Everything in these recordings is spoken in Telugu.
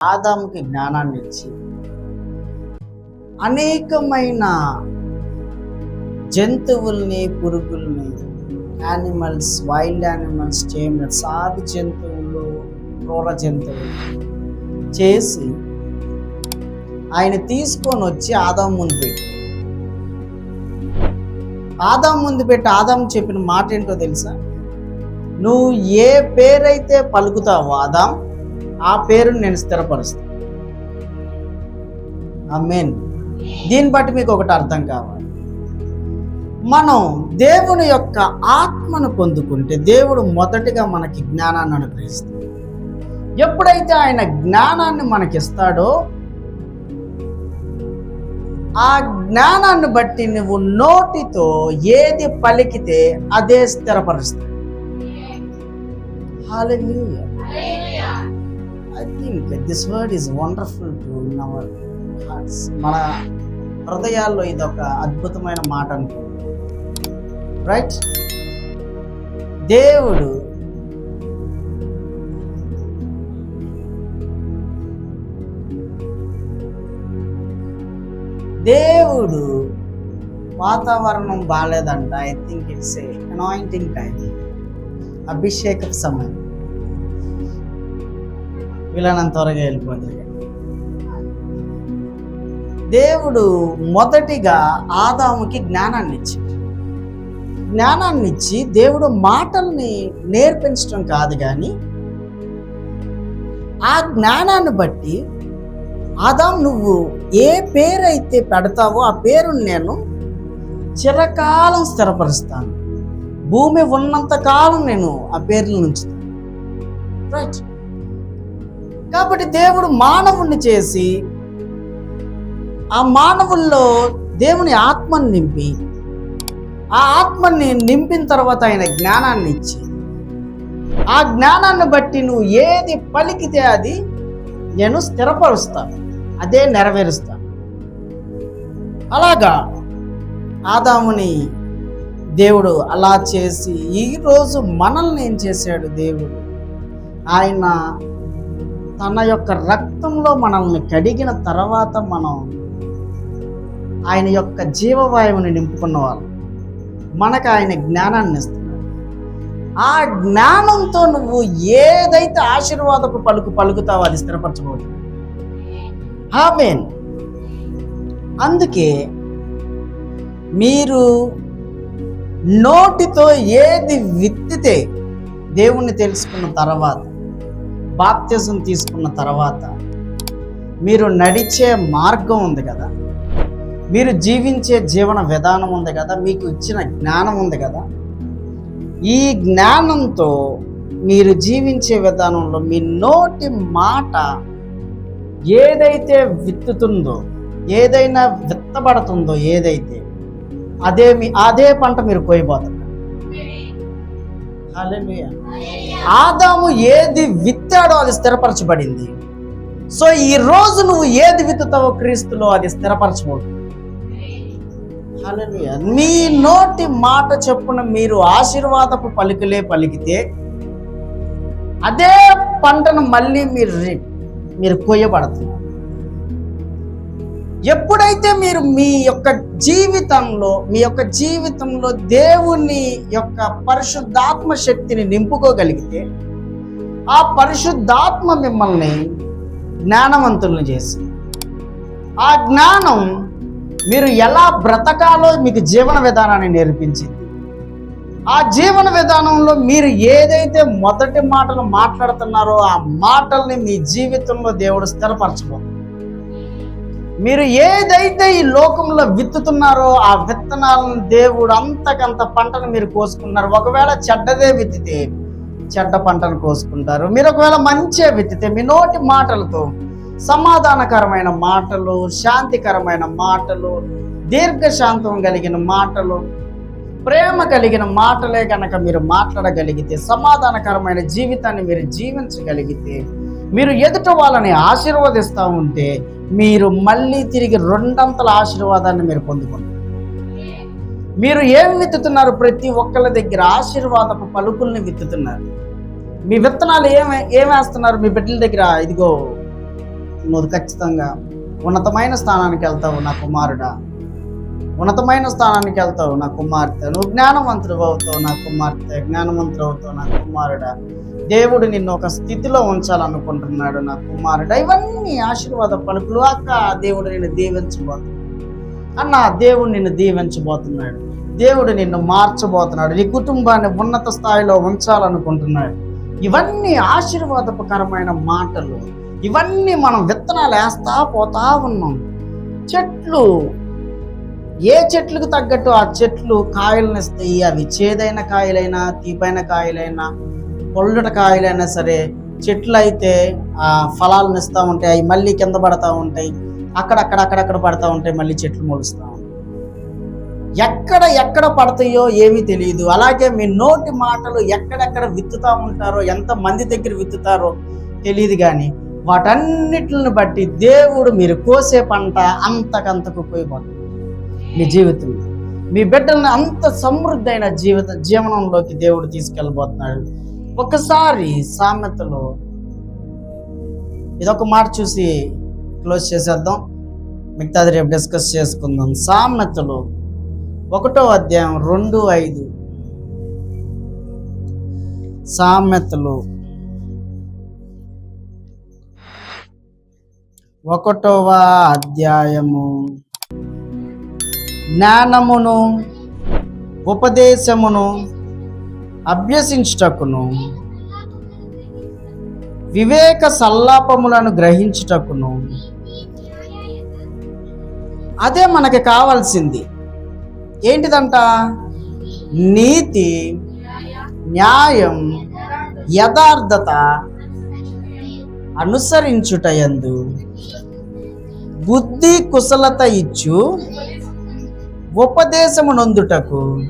ఆదాముకి జ్ఞానాన్ని ఇచ్చి అనేకమైన జంతువుల్ని పురుగుల్ని యానిమల్స్ వైల్డ్ యానిమల్స్ చేమిన సాధు జంతువులు క్రూర జంతువులు చేసి ఆయన తీసుకొని వచ్చి ఆదాం ముందు పెట్టి ఆదాం ముందు పెట్టి ఆదాం చెప్పిన మాట ఏంటో తెలుసా? నువ్వు ఏ పేరైతే పలుకుతావు ఆదాం ఆ పేరుని నేను స్థిరపరుస్తాను. ఆ మెయిన్ దీన్ని బట్టి మీకు ఒకటి అర్థం కావాలి. మనం దేవుని యొక్క ఆత్మను పొందుకుంటే దేవుడు మొదటిగా మనకి జ్ఞానాన్ని అనుగ్రహిస్తాడు. ఎప్పుడైతే ఆయన జ్ఞానాన్ని మనకిస్తాడో ఆ జ్ఞానాన్ని బట్టి నువ్వు నోటితో ఏది పలికితే అదే స్థిరపరుస్తాడు. I think this word is wonderful to in our hearts మన హృదయాల్లో ఇది ఒక అద్భుతమైన మాట అనుకో రైట్ దేవుడు దేవుడు వాతావరణం బాగాలేదంట I think it's a anointing time అభిషేక సమయం. వీళ్ళనంత త్వరగా వెళ్ళిపోతుంది దేవుడు మొదటిగా ఆదాముకి జ్ఞానాన్ని ఇచ్చాడు. జ్ఞానాన్ని ఇచ్చి దేవుడు మాటల్ని నేర్పించడం కాదు కానీ ఆ జ్ఞానాన్ని బట్టి ఆదాం నువ్వు ఏ పేరైతే పెడతావో ఆ పేరుని నేను చిరకాలం స్థిరపరుస్తాను. భూమి ఉన్నంత కాలం నేను ఆ పేర్లను ఉంచుతాను. రైట్ కాబట్టి దేవుడు మానవుణ్ణి చేసి ఆ మానవుల్లో దేవుని ఆత్మని నింపి ఆ ఆత్మని నింపిన తర్వాత ఆయన జ్ఞానాన్ని ఇచ్చి ఆ జ్ఞానాన్ని బట్టి నువ్వు ఏది పలికితే అది నేను స్థిరపరుస్తాను అదే నెరవేరుస్తాను. అలాగా ఆదాముని దేవుడు అలా చేసి ఈరోజు మనల్ని ఏం చేశాడు దేవుడు? ఆయన తన యొక్క రక్తంలో మనల్ని కడిగిన తర్వాత మనం ఆయన యొక్క జీవవాయువుని నింపుకున్న వాళ్ళు మనకు ఆయన జ్ఞానాన్ని ఇస్తున్నాడు ఆ జ్ఞానంతో నువ్వు ఏదైతే ఆశీర్వాదపు పలుకు పలుకుతావో అది స్థిరపరచబోతుంది. ఆమెన్ అందుకే మీరు నోటితో ఏది విత్తితే దేవుణ్ణి తెలుసుకున్న తర్వాత బాప్త్యసం తీసుకున్న తర్వాత మీరు నడిచే మార్గం ఉంది కదా. మీరు జీవించే జీవన విధానం ఉంది కదా. మీకు ఇచ్చిన జ్ఞానం ఉంది కదా. ఈ జ్ఞానంతో మీరు జీవించే విధానంలో మీ నోటి మాట ఏదైతే విత్తుతుందో ఏదైనా విత్తబడుతుందో ఏదైతే అదే మీ అదే పంట మీరు కోయబోతారు. ఆదాము ఏది విత్తాడో అది స్థిరపరచబడింది. సో ఈ రోజు నువ్వు ఏది విత్తుతావో క్రీస్తులో అది స్థిరపరచబడుతుంది నీ మీ నోటి మాట చెప్పున మీరు ఆశీర్వాదపు పలుకులే పలికితే అదే పంటను మళ్ళీ మీరు మీరు కొయ్యబడుతుంది ఎప్పుడైతే మీరు మీ యొక్క జీవితంలో మీ యొక్క జీవితంలో దేవుని యొక్క పరిశుద్ధాత్మ శక్తిని నింపుకోగలిగితే ఆ పరిశుద్ధాత్మ మిమ్మల్ని జ్ఞానవంతులను చేసింది ఆ జ్ఞానం మీరు ఎలా బ్రతకాలో మీకు జీవన విధానాన్ని నేర్పించింది. ఆ జీవన విధానంలో మీరు ఏదైతే మొదటి మాటలు మాట్లాడుతున్నారో ఆ మాటల్ని మీ జీవితంలో దేవుడు స్థిరపరచబోతుంది మీరు ఏదైతే ఈ లోకంలో విత్తుతున్నారో ఆ విత్తనాలను దేవుడు అంతకంత పంటను మీరు కోసుకున్నారు ఒకవేళ చెడ్డదే విత్తితే చెడ్డ పంటను కోసుకుంటారు. మీరు ఒకవేళ మంచే విత్తితే మీ నోటి మాటలతో సమాధానకరమైన మాటలు శాంతికరమైన మాటలు దీర్ఘశాంతం కలిగిన మాటలు ప్రేమ కలిగిన మాటలే కనుక మీరు మాట్లాడగలిగితే సమాధానకరమైన జీవితాన్ని మీరు జీవించగలిగితే మీరు ఎదుట వాళ్ళని ఆశీర్వదిస్తూ ఉంటే మీరు మళ్ళీ తిరిగి రెండంతల ఆశీర్వాదాన్ని మీరు పొందుకుంటారు మీరు ఏం విత్తుతున్నారు? ప్రతి ఒక్కళ్ళ దగ్గర ఆశీర్వాదపు పలుకుల్ని విత్తుతున్నారు. మీ విత్తనాలు ఏం ఏమేస్తున్నారు మీ బిడ్డల దగ్గర ఇదిగో నువ్వు ఖచ్చితంగా ఉన్నతమైన స్థానానికి వెళ్తావు నా కుమారుడా. ఉన్నతమైన స్థానానికి వెళ్తావు నా కుమార్తె. నువ్వు జ్ఞానవంతుడు అవుతావు నా కుమార్తె. జ్ఞానవంతుడు అవుతావు నా కుమారుడా. దేవుడు నిన్ను ఒక స్థితిలో ఉంచాలనుకుంటున్నాడు నా కుమారుడు. ఇవన్నీ ఆశీర్వాద పలుకులు అక్క దేవుడు నిన్ను దీవించబోతున్నాడు. అన్న దేవుడు నిన్ను దీవించబోతున్నాడు. దేవుడు నిన్ను మార్చబోతున్నాడు. నీ కుటుంబాన్ని ఉన్నత స్థాయిలో ఉంచాలనుకుంటున్నాడు. ఇవన్నీ ఆశీర్వాదకరమైన మాటలు. ఇవన్నీ మనం విత్తనాలు వేస్తా పోతా ఉన్నాం. చెట్లు ఏ చెట్లకు తగ్గట్టు ఆ చెట్లు కాయలను ఇస్తాయి. అవి చేదైన కాయలైనా తీపైన కాయలైనా పొల్లటకాయలైనా సరే చెట్లు అయితే ఆ ఫలాలను ఇస్తూ ఉంటాయి అవి మళ్ళీ కింద పడతా ఉంటాయి అక్కడక్కడ అక్కడక్కడ పడతా ఉంటాయి మళ్ళీ చెట్లు మొలుస్తూ ఉంటాయి. ఎక్కడ ఎక్కడ పడతాయో ఏమీ తెలియదు అలాగే మీ నోటి మాటలు ఎక్కడెక్కడ విత్తుతూ ఉంటారో ఎంత మంది దగ్గర విత్తుతారో తెలియదు కానీ వాటన్నిటిని బట్టి దేవుడు మీరు కోసే పంట అంతకంతకు ఉపయోగపడుతుంది. మీ జీవితంలో. మీ బిడ్డల్ని అంత సమృద్ధి అయిన జీవిత జీవనంలోకి దేవుడు తీసుకెళ్ళబోతున్నాడు. ఒకసారి సామెతలో ఇదొక మాట చూసి క్లోజ్ చేసేద్దాం. మిగతాది రేపు డిస్కస్ చేసుకుందాం. సామెతలు ఒకటో అధ్యాయం రెండు ఐదు. సామెతలు ఒకటవ అధ్యాయము. జ్ఞానమును ఉపదేశమును అభ్యసించుటకును వివేక సల్లాపములను గ్రహించుటకును. అదే మనకి కావాల్సింది. ఏంటిదంట? నీతి న్యాయం యథార్థత అనుసరించుటయందు. బుద్ధి కుశలత ఇచ్చు ఉపదేశము నొందుటకు.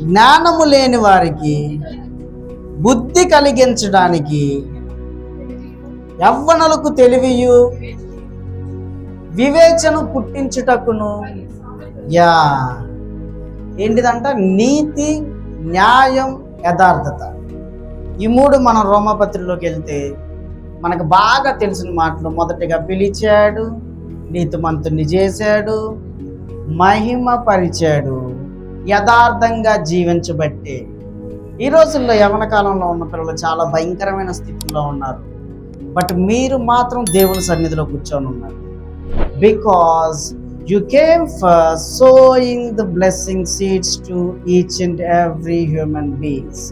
జ్ఞానము లేని వారికి బుద్ధి కలిగించడానికి యవ్వనులకు తెలివియు వివేచన పుట్టించుటకును యా. ఏంటిదంట నీతి న్యాయం యథార్థత. ఈ మూడు మనం రోమపత్రిలోకి వెళ్తే మనకు బాగా తెలిసిన మాటలు మొదటిగా పిలిచాడు నీతిమంతుని చేశాడు మహిమ పరిచాడు. యథార్థంగా జీవించబట్టే. ఈ రోజుల్లో యవన కాలంలో ఉన్న పిల్లలు చాలా భయంకరమైన స్థితిలో ఉన్నారు. బట్ మీరు మాత్రం దేవుని సన్నిధిలో కూర్చొని ఉన్నారు. Because you came for sowing the blessing seeds to each and every human beings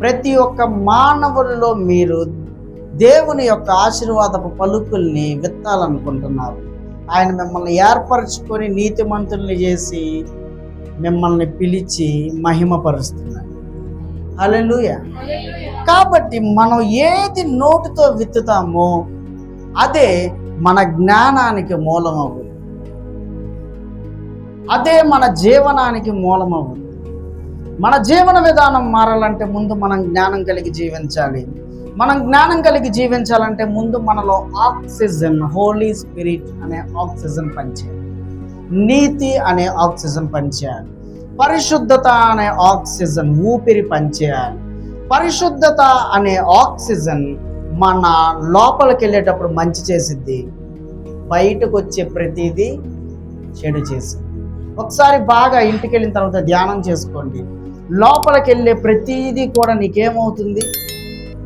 ప్రతి ఒక్క మానవుల్లో మీరు దేవుని యొక్క ఆశీర్వాదపు పలుకుల్ని విత్తాలనుకుంటున్నారు. ఆయన మిమ్మల్ని ఏర్పరచుకొని నీతిమంతుల్ని చేసి మిమ్మల్ని పిలిచి మహిమపరుస్తున్నాడు హల్లెలూయ. కాబట్టి మనం ఏది నోటితో విత్తుతామో అదే మన జ్ఞానానికి మూలమవు అదే మన జీవనానికి మూలమవు మన జీవన విధానం మారాలంటే ముందు మనం జ్ఞానం కలిగి జీవించాలి. మనం జ్ఞానం కలిగి జీవించాలంటే ముందు మనలో ఆక్సిజన్ హోలీ స్పిరిట్ అనే ఆక్సిజన్ పనిచేయాలి. నీతి అనే ఆక్సిజన్ పనిచేయాలి. పరిశుద్ధత అనే ఆక్సిజన్ ఊపిరి పనిచేయాలి. పరిశుద్ధత అనే ఆక్సిజన్ మన లోపలికి వెళ్ళేటప్పుడు మంచి చేసిద్ది. బయటకు వచ్చే ప్రతిదీ చెడు చేసింది ఒకసారి బాగా ఇంటికి వెళ్ళిన తర్వాత ధ్యానం చేసుకోండి. లోపలికి వెళ్ళే ప్రతిదీ కూడా నీకేమవుతుంది?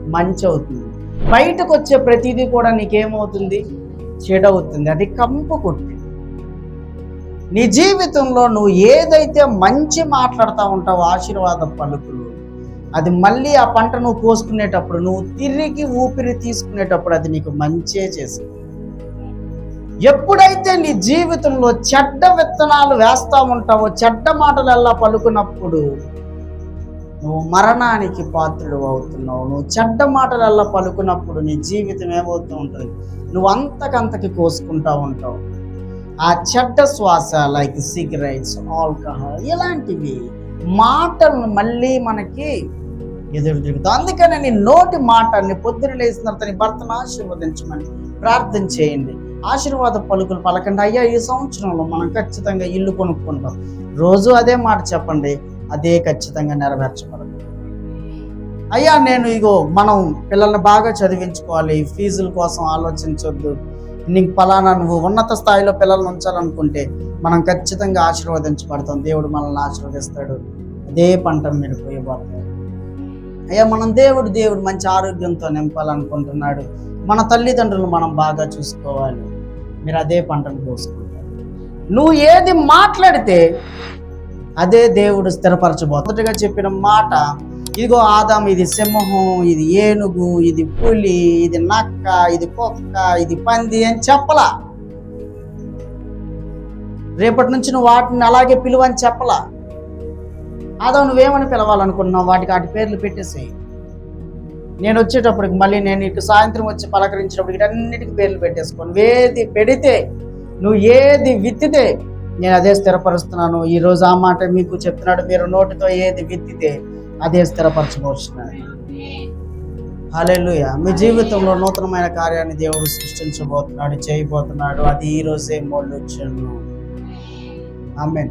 మంచి అవుతుంది బయటకు వచ్చే ప్రతిదీ కూడా నీకేమవుతుంది? చెడు అవుతుంది అది కంపు కొట్టి. నీ జీవితంలో నువ్వు ఏదైతే మంచి మాట్లాడుతూ ఉంటావో ఆశీర్వాద పలుకులు. అది మళ్ళీ ఆ పంట నువ్వు కోసుకునేటప్పుడు నువ్వు తిరిగి ఊపిరి తీసుకునేటప్పుడు అది నీకు మంచే చేసింది ఎప్పుడైతే నీ జీవితంలో చెడ్డ విత్తనాలు వేస్తూ ఉంటావో చెడ్డ మాటలు ఎలా పలుకున్నప్పుడు నువ్వు మరణానికి పాత్రుడు అవుతున్నావు. నువ్వు చెడ్డ మాటలల్లా పలుకున్నప్పుడు నీ జీవితం ఏమవుతూ ఉంటుంది? నువ్వు అంతకంతకి కోసుకుంటా ఉంటావు. ఆ చెడ్డ శ్వాస లైక్ సిగరెట్స్ ఆల్కహాల్ ఇలాంటివి మాటలను మళ్ళీ మనకి ఎదురు తిరుగుతాం అందుకనే నీ నోటి మాటల్ని పొద్దున లేచిన నీ భర్తను ఆశీర్వదించమని ప్రార్థన చేయండి. ఆశీర్వాద పలుకులు పలకండి. అయ్యా ఈ సంవత్సరంలో మనం ఖచ్చితంగా ఇల్లు కొనుక్కుంటాం. రోజు అదే మాట చెప్పండి. అదే ఖచ్చితంగా నెరవేర్చబడదు. అయ్యా నేను ఇగో మనం పిల్లల్ని బాగా చదివించుకోవాలి. ఫీజుల కోసం ఆలోచించొద్దు. నీకు పలానా నువ్వు ఉన్నత స్థాయిలో పిల్లల్ని ఉంచాలనుకుంటే మనం ఖచ్చితంగా ఆశీర్వదించబడతాం. దేవుడు మనల్ని ఆశీర్వదిస్తాడు. అదే పంటను మీరు పోయబోతారు అయ్యా మనం దేవుడు దేవుడు మంచి ఆరోగ్యంతో నింపాలనుకుంటున్నాడు. మన తల్లిదండ్రులు మనం బాగా చూసుకోవాలి. మీరు అదే పంటను పోసుకుంటారు. నువ్వు ఏది మాట్లాడితే అదే దేవుడు స్థిరపరచబో మొదటగా చెప్పిన మాట ఇదిగో ఆదాం ఇది సింహం ఇది ఏనుగు ఇది పులి ఇది నక్క ఇది కుక్క ఇది పంది అని చెప్పలా. రేపటి నుంచి నువ్వు వాటిని అలాగే పిలువని చెప్పలా. ఆదాం నువ్వేమని పిలవాలనుకుంటున్నావు? వాటికి వాటి పేర్లు పెట్టేసేయి. నేను వచ్చేటప్పటికి మళ్ళీ నేను ఇటు సాయంత్రం వచ్చి పలకరించినప్పుడు అన్నిటికీ పేర్లు పెట్టేసుకోను. ఏది పెడితే నువ్వు ఏది విత్తితే నేను అదే స్థిరపరుస్తున్నాను. ఈ రోజు ఆ మాట మీకు చెప్తున్నాడు. మీరు నోటితో ఏది విత్తితే అదే స్థిరపరచబోతున్నాడు హాలేలుయ మీ జీవితంలో నూతనమైన కార్యాన్ని దేవుడు సృష్టించబోతున్నాడు చేయబోతున్నాడు. అది ఈరోజే మొళ్ళు వచ్చాను ఆమెన్.